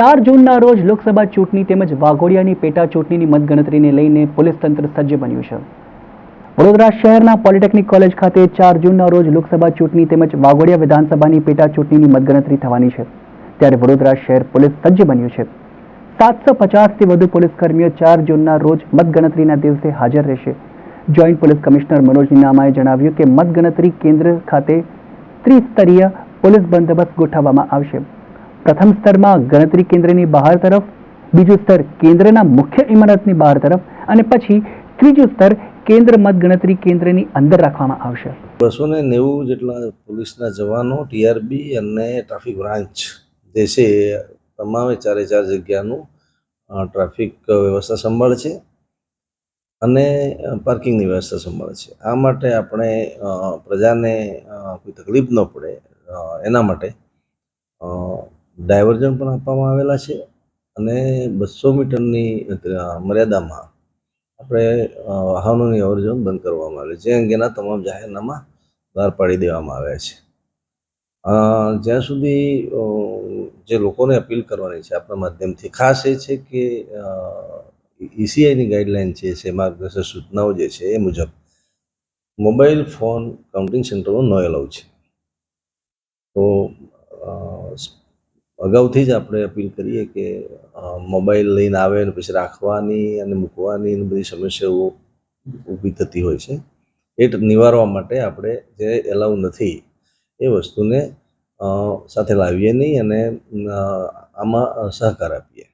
ચાર જૂનના રોજ લોકસભા ચૂંટણી તેમજ વાઘોડિયાની પેટા ચૂંટણીની મતગણતરીને લઈને પોલીસ તંત્ર સજ્જ બન્યું છે. વડોદરા શહેરના પોલિટેકનિક કોલેજ ખાતે ચાર જૂનના રોજ લોકસભા ચૂંટણી તેમજ વાઘોડિયા વિધાનસભાની પેટા ચૂંટણીની મતગણતરી થવાની છે. ત્યારે વડોદરા શહેર પોલીસ સજ્જ બન્યું છે. સાતસો પચાસથી વધુ પોલીસ કર્મીઓ ચાર જૂનના રોજ મતગણતરીના દિવસે હાજર રહેશે. જોઈન્ટ પોલીસ કમિશનર મનોજ નિનામાએ જણાવ્યું કે મતગણતરી કેન્દ્ર ખાતે ત્રિસ્તરીય પોલીસ બંદોબસ્ત ગોઠવવામાં આવશે. પ્રથમ સ્તરમાં ગણતરી કેન્દ્રની બહાર તરફ, બીજું સ્તર કેન્દ્રના મુખ્ય ઇમારતની બહાર તરફ અને પછી ત્રીજું સ્તર કેન્દ્ર મતગણતરી કેન્દ્રની અંદર રાખવામાં આવશે. બસો ને નેવું જેટલા પોલીસના જવાનો, ટીઆરબી અને ટ્રાફિક બ્રાન્ચ જે છે તમામે ચારે ચાર જગ્યાનું ટ્રાફિક વ્યવસ્થા સંભાળશે અને પાર્કિંગની વ્યવસ્થા સંભાળશે આ માટે આપણે પ્રજાને કોઈ તકલીફ ન પડે એના માટે ડાયવર્ઝન પણ આપવામાં આવેલા છે અને બસો મીટરની મર્યાદામાં આપણે વાહનોની અવરજવર બંધ કરવામાં આવે છે. જે અંગેના તમામ જાહેરનામા બહાર પાડી દેવામાં આવ્યા છે. જ્યાં સુધી જે લોકોને અપીલ કરવાની છે આપણા માધ્યમથી, ખાસ એ છે કે ઈસીઆઈની ગાઈડલાઇન છે છે, માર્ગદર્શક સૂચનાઓ જે છે એ મુજબ મોબાઈલ ફોન કાઉન્ટિંગ સેન્ટરો ન એલાઉ છે. તો અગાઉથી જ આપણે અપીલ કરીએ કે મોબાઈલ લઈને આવે અને પછી રાખવાની અને મૂકવાની અને બધી સમસ્યાઓ ઊભી થતી હોય છે. એ નિવારવા માટે આપણે જે એલાઉ નથી એ વસ્તુને સાથે લાવીએ નહીં અને આમાં સહકાર આપીએ.